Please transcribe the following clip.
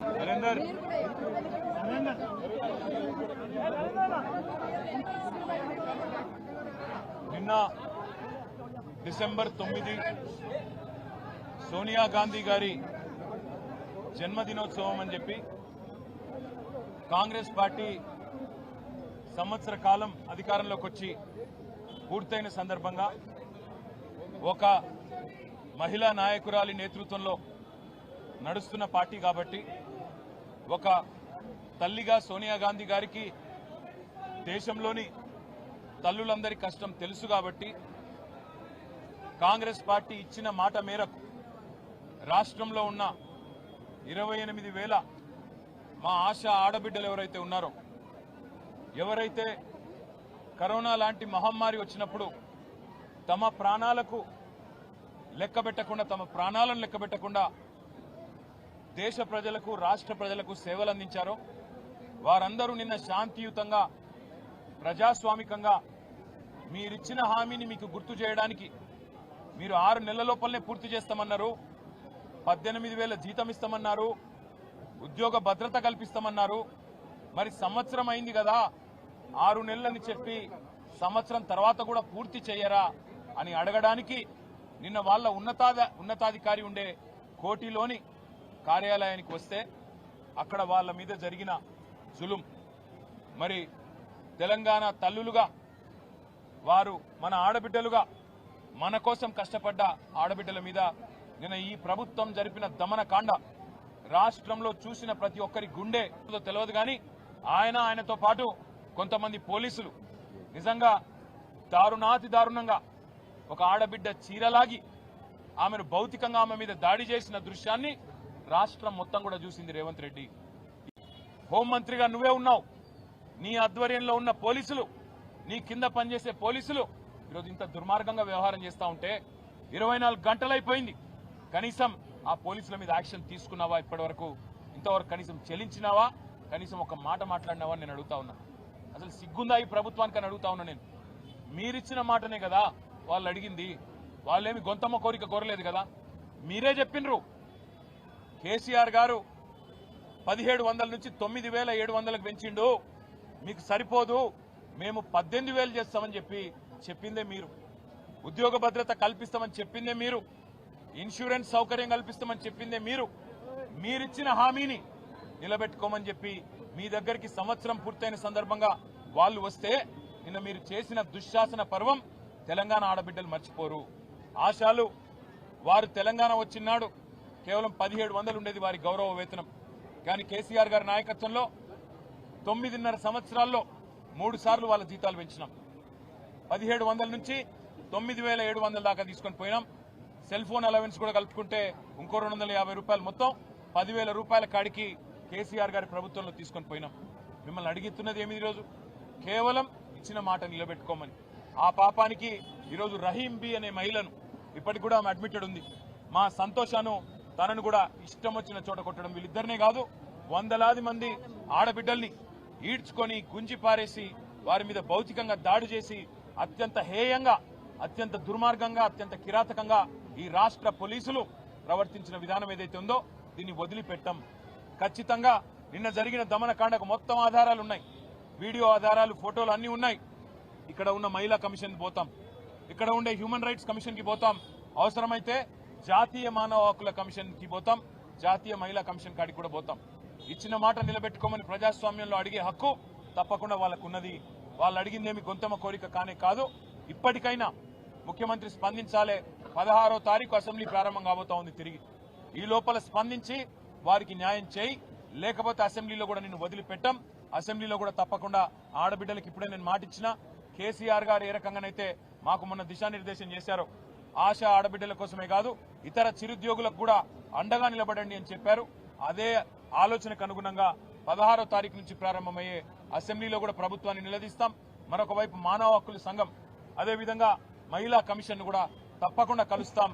నరేందర్ నిన్న డిసెంబర్ తొమ్మిది సోనియా గాంధీ గారి జన్మదినోత్సవం అని చెప్పి కాంగ్రెస్ పార్టీ సంవత్సర కాలం అధికారంలోకి వచ్చి పూర్తయిన సందర్భంగా ఒక మహిళా నాయకురాలి నేతృత్వంలో నడుస్తున్న పార్టీ కాబట్టి ఒక తల్లిగా సోనియా గాంధీ గారికి దేశంలోని తల్లులందరి కష్టం తెలుసు కాబట్టి కాంగ్రెస్ పార్టీ ఇచ్చిన మాట మేరకు రాష్ట్రంలో ఉన్న ఇరవై ఎనిమిది వేల మా ఆశ ఆడబిడ్డలు ఎవరైతే ఉన్నారో ఎవరైతే కరోనా లాంటి మహమ్మారి వచ్చినప్పుడు తమ ప్రాణాలకు లెక్కబెట్టకుండా తమ ప్రాణాలను లెక్కబెట్టకుండా దేశ ప్రజలకు రాష్ట్ర ప్రజలకు సేవలు అందించారో వారందరూ నిన్న శాంతియుతంగా ప్రజాస్వామికంగా మీరిచ్చిన హామీని మీకు గుర్తు చేయడానికి మీరు ఆరు నెలల లోపలనే పూర్తి చేస్తామన్నారు పద్దెనిమిది వేల జీతం ఇస్తామన్నారు ఉద్యోగ భద్రత కల్పిస్తామన్నారు. మరి సంవత్సరం అయింది కదా ఆరు నెలలని చెప్పి సంవత్సరం తర్వాత కూడా పూర్తి చేయరా అని అడగడానికి నిన్న వాళ్ళ ఉన్నతాధ ఉన్నతాధికారి ఉండే కోటిలోని కార్యాలయానికి వస్తే అక్కడ వాళ్ళ మీద జరిగిన జులుం. మరి తెలంగాణ తల్లులుగా వారు మన ఆడబిడ్డలుగా మన కోసం కష్టపడ్డ ఆడబిడ్డల మీద నిన్న ఈ ప్రభుత్వం జరిపిన దమనకాండ రాష్ట్రంలో చూసిన ప్రతి ఒక్కరి గుండె తెలియదు కానీ ఆయన ఆయనతో పాటు కొంతమంది పోలీసులు నిజంగా దారుణాతి దారుణంగా ఒక ఆడబిడ్డ చీరలాగి ఆమెను భౌతికంగా ఆమె మీద దాడి చేసిన దృశ్యాన్ని రాష్ట్రం మొత్తం కూడా చూసింది రేవంత్ రెడ్డి. హోంమంత్రిగా నువ్వే ఉన్నావు. నీ ఆధ్వర్యంలో ఉన్న పోలీసులు నీ కింద పనిచేసే పోలీసులు ఈరోజు ఇంత దుర్మార్గంగా వ్యవహారం చేస్తూ ఉంటే ఇరవై నాలుగు గంటలైపోయింది. కనీసం ఆ పోలీసుల మీద యాక్షన్ తీసుకున్నావా ఇప్పటివరకు? ఇంతవరకు కనీసం చెల్లించినావా కనీసం ఒక మాట మాట్లాడినావా నేను అడుగుతా ఉన్నా. అసలు సిగ్గుందా ఈ ప్రభుత్వానికి అని అడుగుతా ఉన్నా నేను. మీరిచ్చిన మాటనే కదా వాళ్ళు అడిగింది. వాళ్ళేమి గొంతమ్మ కోరిక కోరలేదు కదా? మీరే చెప్పిండ్రు కేసీఆర్ గారు పదిహేడు వందల నుంచి తొమ్మిది వేల ఏడు వందలకు పెంచిండు. మీకు సరిపోదు. మేము పద్దెనిమిది వేలు చేస్తామని చెప్పి చెప్పిందే మీరు. ఉద్యోగ భద్రత కల్పిస్తామని చెప్పిందే మీరు. ఇన్సూరెన్స్ సౌకర్యం కల్పిస్తామని చెప్పిందే మీరు. మీరిచ్చిన హామీని నిలబెట్టుకోమని చెప్పి మీ దగ్గరికి సంవత్సరం పూర్తయిన సందర్భంగా వాళ్ళు వస్తే నిన్న మీరు చేసిన దుశ్శాసన పర్వం తెలంగాణ ఆడబిడ్డలు మర్చిపోరు. ఆశాలు వారు తెలంగాణ వచ్చినాడు. కేవలం పదిహేడు వందలు ఉండేది వారి గౌరవ వేతనం. కానీ కేసీఆర్ గారి నాయకత్వంలో తొమ్మిదిన్నర సంవత్సరాల్లో మూడు సార్లు వాళ్ళ జీతాలు పెంచినాం. పదిహేడు వందల నుంచి తొమ్మిది వేల ఏడు వందల దాకా తీసుకొని పోయినాం. సెల్ ఫోన్ అలవెన్స్ కూడా కలుపుకుంటే ఇంకో రెండు వందల యాభై రూపాయలు మొత్తం పదివేల రూపాయల కాడికి కేసీఆర్ గారి ప్రభుత్వంలో తీసుకొని పోయినాం. మిమ్మల్ని అడిగిస్తున్నది ఏమి ఈరోజు? కేవలం ఇచ్చిన మాట నిలబెట్టుకోమని. ఆ పాపానికి ఈరోజు రహీం బి అనే మహిళను ఇప్పటికి కూడా ఆమె అడ్మిటెడ్ ఉంది. మా సంతోషాను తనను కూడా ఇష్టం వచ్చిన చోట కొట్టడం వీళ్ళిద్దరినే కాదు వందలాది మంది ఆడబిడ్డల్ని ఈడ్చుకొని గుంజి పారేసి వారి మీద భౌతికంగా దాడి చేసి అత్యంత హేయంగా అత్యంత దుర్మార్గంగా అత్యంత కిరాతకంగా ఈ రాష్ట్ర పోలీసులు ప్రవర్తించిన విధానం ఏదైతే ఉందో దీన్ని వదిలిపెట్టం. ఖచ్చితంగా నిన్న జరిగిన దమనకాండకు మొత్తం ఆధారాలు ఉన్నాయి. వీడియో ఆధారాలు ఫోటోలు అన్నీ ఉన్నాయి. ఇక్కడ ఉన్న మహిళా కమిషన్ పోతాం. ఇక్కడ ఉండే హ్యూమన్ రైట్స్ కమిషన్కి పోతాం. అవసరమైతే జాతీయ మానవ హక్కుల కమిషన్కి పోతాం జాతీయ మహిళా కమిషన్ కాడికి కూడా పోతాం. ఇచ్చిన మాట నిలబెట్టుకోమని ప్రజాస్వామ్యంలో అడిగే హక్కు తప్పకుండా వాళ్ళకున్నది. వాళ్ళు అడిగిందేమి గొంతమ కోరిక కానే కాదు. ఇప్పటికైనా ముఖ్యమంత్రి స్పందించాలే. పదహారో తారీఖు అసెంబ్లీ ప్రారంభం కాబోతా ఉంది తిరిగి. ఈ లోపల స్పందించి వారికి న్యాయం చేయి. లేకపోతే అసెంబ్లీలో కూడా నిన్ను వదిలిపెట్టం. అసెంబ్లీలో కూడా తప్పకుండా ఆడబిడ్డలకు ఇప్పుడే నేను మాటిచ్చిన. కేసీఆర్ గారు ఏ రకంగానైతే మాకు మొన్న దిశానిర్దేశం చేశారో ఆశ ఆడబిడ్డల కోసమే కాదు ఇతర చిరుద్యోగులకు కూడా అండగా నిలబడండి అని చెప్పారు. అదే ఆలోచనకు అనుగుణంగా పదహారో తారీఖు నుంచి ప్రారంభమయ్యే అసెంబ్లీలో కూడా ప్రభుత్వాన్ని నిలదీస్తాం. మరొక వైపు మానవ హక్కుల సంఘం అదేవిధంగా మహిళా కమిషన్ కూడా తప్పకుండా కలుస్తాం.